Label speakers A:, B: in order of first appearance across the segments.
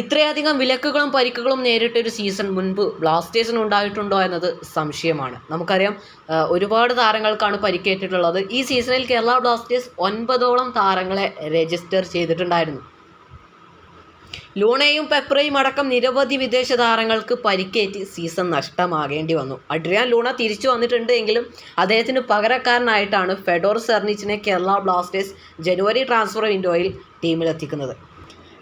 A: ഇത്രയധികം വിലക്കുകളും പരിക്കുകളും നേരിട്ട ഒരു സീസൺ മുൻപ് ബ്ലാസ്റ്റേഴ്സിന് ഉണ്ടായിട്ടുണ്ടോ എന്നത് സംശയമാണ്. നമുക്കറിയാം ഒരുപാട് താരങ്ങൾക്കാണ് പരിക്കേറ്റിട്ടുള്ളത്. ഈ സീസണിൽ കേരള ബ്ലാസ്റ്റേഴ്സ് ഒൻപതോളം താരങ്ങളെ രജിസ്റ്റർ ചെയ്തിട്ടുണ്ടായിരുന്നു. ലൂണയും പെപ്രയും അടക്കം നിരവധി വിദേശ താരങ്ങൾക്ക് പരിക്കേറ്റ് സീസൺ നഷ്ടമാകേണ്ടി വന്നു. അഡ്രിയാൻ ലൂണ തിരിച്ചു വന്നിട്ടുണ്ട് എങ്കിലും അദ്ദേഹത്തിന് പകരക്കാരനായിട്ടാണ് ഫെഡോർ സെർണിച്ചിനെ കേരള ബ്ലാസ്റ്റേഴ്സ് ജനുവരി ട്രാൻസ്ഫർ വിൻഡോയിൽ ടീമിലെത്തിക്കുന്നത്.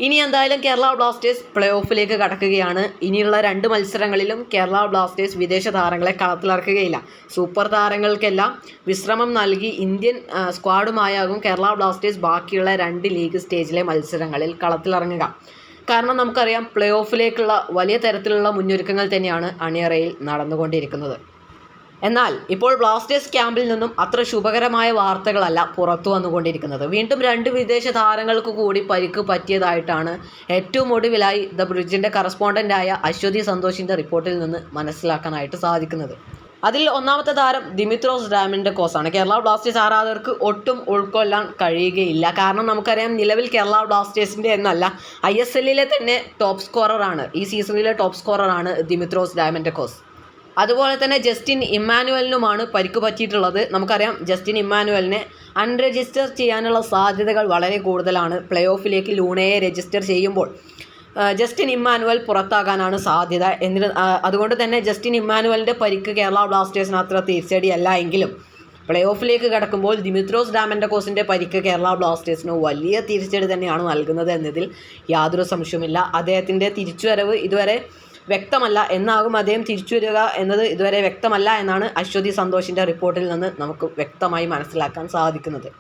A: ഇനി എന്തായാലും കേരള ബ്ലാസ്റ്റേഴ്സ് പ്ലേ ഓഫിലേക്ക് കടക്കുകയാണ്. ഇനിയുള്ള രണ്ട് മത്സരങ്ങളിലും കേരള ബ്ലാസ്റ്റേഴ്സ് വിദേശ താരങ്ങളെ കളത്തിലിറക്കുകയില്ല സൂപ്പർ താരങ്ങൾക്കെല്ലാം വിശ്രമം നൽകി ഇന്ത്യൻ സ്ക്വാഡുമായാകും കേരള ബ്ലാസ്റ്റേഴ്സ് ബാക്കിയുള്ള രണ്ട് ലീഗ് സ്റ്റേജിലെ മത്സരങ്ങളിൽ കളത്തിലിറങ്ങുക. കാരണം നമുക്കറിയാം പ്ലേ ഓഫിലേക്കുള്ള വലിയ തരത്തിലുള്ള മുന്നൊരുക്കങ്ങൾ തന്നെയാണ് അണിയറയിൽ നടന്നുകൊണ്ടിരിക്കുന്നത്. എന്നാൽ ഇപ്പോൾ ബ്ലാസ്റ്റേഴ്സ് ക്യാമ്പിൽ നിന്നും അത്ര ശുഭകരമായ വാർത്തകളല്ല പുറത്തു വന്നുകൊണ്ടിരിക്കുന്നത്. വീണ്ടും രണ്ട് വിദേശ താരങ്ങൾക്ക് കൂടി പരിക്ക് പറ്റിയതായിട്ടാണ് ഏറ്റവും ഒടുവിലായി ദ ബ്രിഡ്ജിന്റെ കറസ്പോണ്ടന്റായ അശ്വതി സന്തോഷിന്റെ റിപ്പോർട്ടിൽ നിന്ന് മനസ്സിലാക്കാനായിട്ട് സാധിക്കുന്നത്. അതിൽ ഒന്നാമത്തെ താരം ദിമിത്രോസ് ഡാമിന്റെ കോസാണ്. കേരള ബ്ലാസ്റ്റേഴ്സ് ആരാധകർക്ക് ഒട്ടും ഉൾക്കൊള്ളാൻ കഴിയുകയില്ല. കാരണം നമുക്കറിയാം നിലവിൽ കേരള ബ്ലാസ്റ്റേഴ്സിന്റെ എന്നല്ല ഐ എസ് എല്ലിലെ തന്നെ ടോപ്പ് സ്കോററാണ്. ഈ സീസണിലെ ടോപ്പ് സ്കോററാണ് ദിമിത്രോസ് ഡാമിന്റെ കോസ്. അതുപോലെ തന്നെ ജസ്റ്റിൻ ഇമ്മാനുവലിനുമാണ് പരിക്ക് പറ്റിയിട്ടുള്ളത്. നമുക്കറിയാം ജസ്റ്റിൻ ഇമ്മാനുവലിനെ അൺരജിസ്റ്റർ ചെയ്യാനുള്ള സാധ്യതകൾ വളരെ കൂടുതലാണ്. പ്ലേ ഓഫിലേക്ക് ലൂണയെ രജിസ്റ്റർ ചെയ്യുമ്പോൾ ജസ്റ്റിൻ ഇമ്മാനുവൽ പുറത്താകാനാണ് സാധ്യത. എന്നിട്ട് അതുകൊണ്ട് തന്നെ ജസ്റ്റിൻ ഇമ്മാനുവലിന്റെ പരിക്ക് കേരള ബ്ലാസ്റ്റേഴ്സിന് അത്ര തിരിച്ചടിയല്ല എങ്കിലും പ്ലേ ഓഫിലേക്ക് കടക്കുമ്പോൾ ദിമിത്രോസ് ഡാമന്റെ കോസിന്റെ പരിക്ക് കേരള ബ്ലാസ്റ്റേഴ്സിന് വലിയ തിരിച്ചടി തന്നെയാണ് നൽകുന്നത് എന്നതിൽ യാതൊരു സംശയവുമില്ല. അദ്ദേഹത്തിന്റെ തിരിച്ചുവരവ് ഇതുവരെ വ്യക്തമല്ല എന്നാകും അദ്ദേഹം തിരിച്ചു വരിക എന്നത് ഇതുവരെ വ്യക്തമല്ല എന്നാണ് അശ്വതി സന്തോഷിന്റെ റിപ്പോർട്ടിൽ നിന്ന് നമുക്ക് വ്യക്തമായി മനസ്സിലാക്കാൻ സാധിക്കുന്നത്.